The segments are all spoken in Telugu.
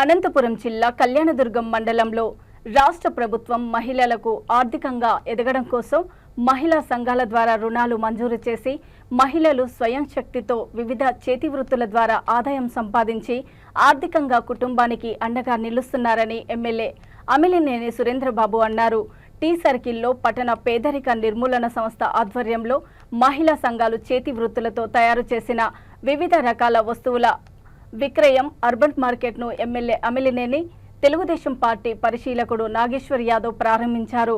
అనంతపురం జిల్లా కళ్యాణదుర్గం మండలంలో రాష్ట్ర ప్రభుత్వం మహిళలకు ఆర్థికంగా ఎదగడం కోసం మహిళా సంఘాల ద్వారా రుణాలు మంజూరు చేసి మహిళలు స్వయం శక్తితో వివిధ చేతి వృత్తుల ద్వారా ఆదాయం సంపాదించి ఆర్థికంగా కుటుంబానికి అండగా నిలుస్తున్నారని ఎమ్మెల్యే అమిలినేని సురేంద్రబాబు అన్నారు. టీ సర్కిల్లో పట్టణ పేదరిక నిర్మూలన సంస్థ ఆధ్వర్యంలో మహిళా సంఘాలు చేతి వృత్తులతో తయారు చేసిన వివిధ రకాల వస్తువుల విక్రయం అర్బన్ మార్కెట్ను ఎమ్మెల్యే అమిలినేని తెలుగుదేశం పార్టీ పరిశీలకుడు నాగేశ్వర్ యాదవ్ ప్రారంభించారు.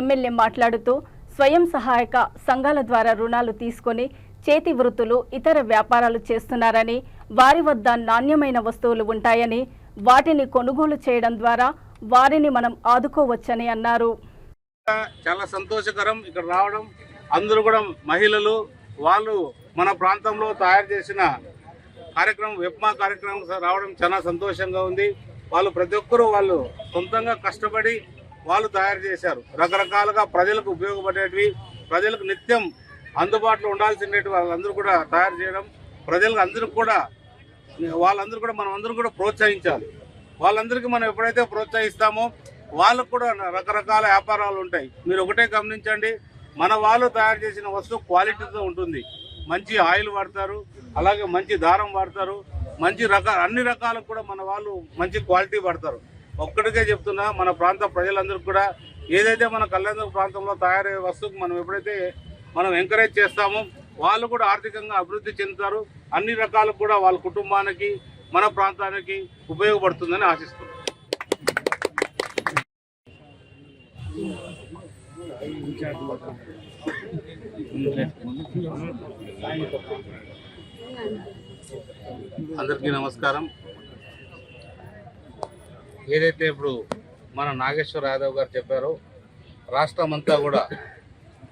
ఎమ్మెల్యే మాట్లాడుతూ స్వయం సహాయక సంఘాల ద్వారా రుణాలు తీసుకొని చేతి వృత్తులు ఇతర వ్యాపారాలు చేస్తున్నారని వారి వద్ద నాణ్యమైన వస్తువులు ఉంటాయని వాటిని కొనుగోలు చేయడం ద్వారా వారిని మనం ఆదుకోవచ్చని అన్నారు. చాలా సంతోషకరం ఇక్కడ రావడం. అందరూ కూడా మహిళలు వాళ్ళు మన ప్రాంతంలో తయారు చేసిన కార్యక్రమం వెప్మా కార్యక్రమం రావడం చాలా సంతోషంగా ఉంది. వాళ్ళు ప్రతి ఒక్కరూ వాళ్ళు సొంతంగా కష్టపడి వాళ్ళు తయారు చేశారు. రకరకాలుగా ప్రజలకు ఉపయోగపడేటివి ప్రజలకు నిత్యం అందుబాటులో ఉండాల్సినవి వాళ్ళందరూ కూడా తయారు చేయడం ప్రజలకు అందరికి కూడా వాళ్ళందరూ కూడా మనం అందరూ కూడా ప్రోత్సహించాలి. వాళ్ళందరికీ మనం ఎప్పుడైతే ప్రోత్సహిస్తామో వాళ్ళకు కూడా రకరకాల వ్యాపారాలు ఉంటాయి. మీరు ఒకటే గమనించండి మన వాళ్ళు తయారు చేసిన వస్తువు క్వాలిటీతో ఉంటుంది. మంచి ఆయిల్ వాడతారు అలాగే మంచి దారం వాడతారు. మంచి రకాల అన్ని రకాలకు కూడా మన వాళ్ళు మంచి క్వాలిటీ పడతారు ఒక్కడికే చెప్తున్నా మన ప్రాంత ప్రజలందరికీ కూడా ఏదైతే మన కళ్యాణ ప్రాంతంలో తయారయ్యే వస్తువుకు మనం ఎప్పుడైతే మనం ఎంకరేజ్ చేస్తామో వాళ్ళు కూడా ఆర్థికంగా అభివృద్ధి చెందుతారు. అన్ని రకాలకు కూడా వాళ్ళ కుటుంబానికి మన ప్రాంతానికి ఉపయోగపడుతుందని ఆశిస్తున్నాం. అందరికీ నమస్కారం. ఏదైతే ఇప్పుడు మన నాగేశ్వర యాదవ్ గారు చెప్పారో రాష్ట్రం అంతా కూడా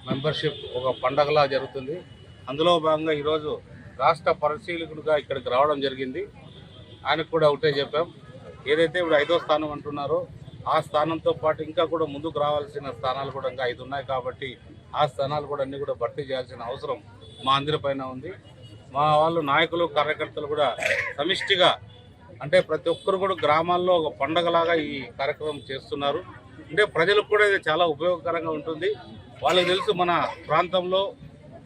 మెంబర్షిప్ ఒక పండగలా జరుగుతుంది. అందులో భాగంగా ఈరోజు రాష్ట్ర పరిశీలకుడుగా ఇక్కడికి రావడం జరిగింది. ఆయనకు కూడా ఒకటే చెప్పాం. ఏదైతే ఇప్పుడు ఐదో స్థానం అంటున్నారో ఆ స్థానంతో పాటు ఇంకా కూడా ముందుకు రావాల్సిన స్థానాలు కూడా ఇంకా ఐదు ఉన్నాయి కాబట్టి ఆ స్థానాలు కూడా అన్ని కూడా భర్తీ చేయాల్సిన అవసరం మా అందరి పైన ఉంది. మా వాళ్ళు నాయకులు కార్యకర్తలు కూడా సమిష్టిగా అంటే ప్రతి ఒక్కరు కూడా గ్రామాల్లో ఒక పండగలాగా ఈ కార్యక్రమం చేస్తున్నారు. అంటే ప్రజలకు కూడా ఇది చాలా ఉపయోగకరంగా ఉంటుంది. వాళ్ళకి తెలుసు మన ప్రాంతంలో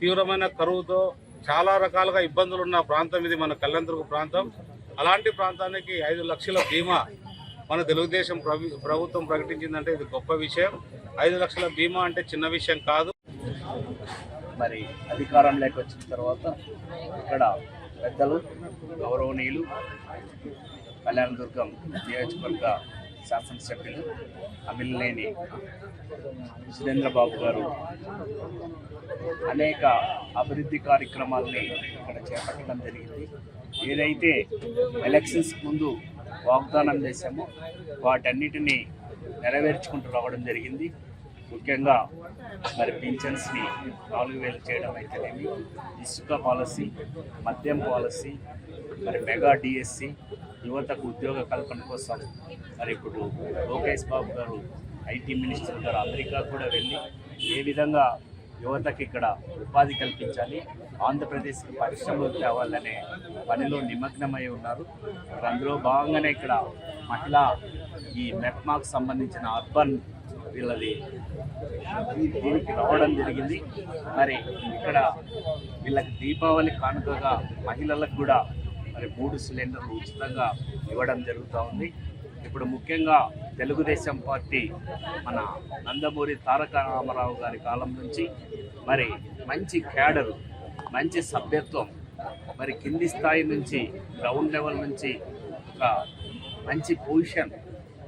తీవ్రమైన కరువుతో చాలా రకాలుగా ఇబ్బందులు ఉన్న ప్రాంతం ఇది మన కళ్యాణదుర్గ ప్రాంతం. అలాంటి ప్రాంతానికి ఐదు లక్షల బీమా మన తెలుగుదేశం ప్రభుత్వం ప్రకటించిందంటే ఇది గొప్ప విషయం. ఐదు లక్షల బీమా అంటే చిన్న విషయం కాదు. మరి అధికారంలోకి వచ్చిన తర్వాత ఇక్కడ పెద్దలు గౌరవనీయులు కళ్యాణదుర్గం నియోజకవర్గ శాసనసభ్యులు అమిలినేని సురేంద్రబాబు గారు అనేక అభివృద్ధి కార్యక్రమాల్ని ఇక్కడ చేపట్టడం జరిగింది. ఏదైతే ఎలక్షన్స్ ముందు వాగ్దానం చేశామో వాటన్నిటినీ నెరవేర్చుకుంటూ రావడం జరిగింది. ముఖ్యంగా మరి పింఛన్స్ని నాలుగు వేలు చేయడం అయితేనేమి ఇసుక పాలసీ మద్యం పాలసీ మరి మెగా డిఎస్సి యువతకు ఉద్యోగ కల్పన కోసం మరి ఇప్పుడు లోకేష్ బాబు గారు ఐటీ మినిస్టర్ గారు అమెరికా కూడా వెళ్ళి ఏ విధంగా యువతకి ఇక్కడ ఉపాధి కల్పించాలి ఆంధ్రప్రదేశ్కి పరిశ్రమలు తేవాలనే పనిలో నిమగ్నమై ఉన్నారు. అందులో భాగంగానే ఇక్కడ మహిళా ఈ మెప్మాకు సంబంధించిన అర్బన్ వీళ్ళది దీనికి రావడం జరిగింది. మరి ఇక్కడ వీళ్ళకి దీపావళి కానుకగా మహిళలకు కూడా మరి మూడు సిలిండర్లు ఉచితంగా ఇవ్వడం జరుగుతూ ఉంది. ఇప్పుడు ముఖ్యంగా తెలుగుదేశం పార్టీ మన నందమూరి తారక రామారావు గారి కాలం నుంచి మరి మంచి క్యాడరు మంచి సభ్యత్వం మరి కింది స్థాయి నుంచి గ్రౌండ్ లెవెల్ నుంచి ఒక మంచి పొజిషన్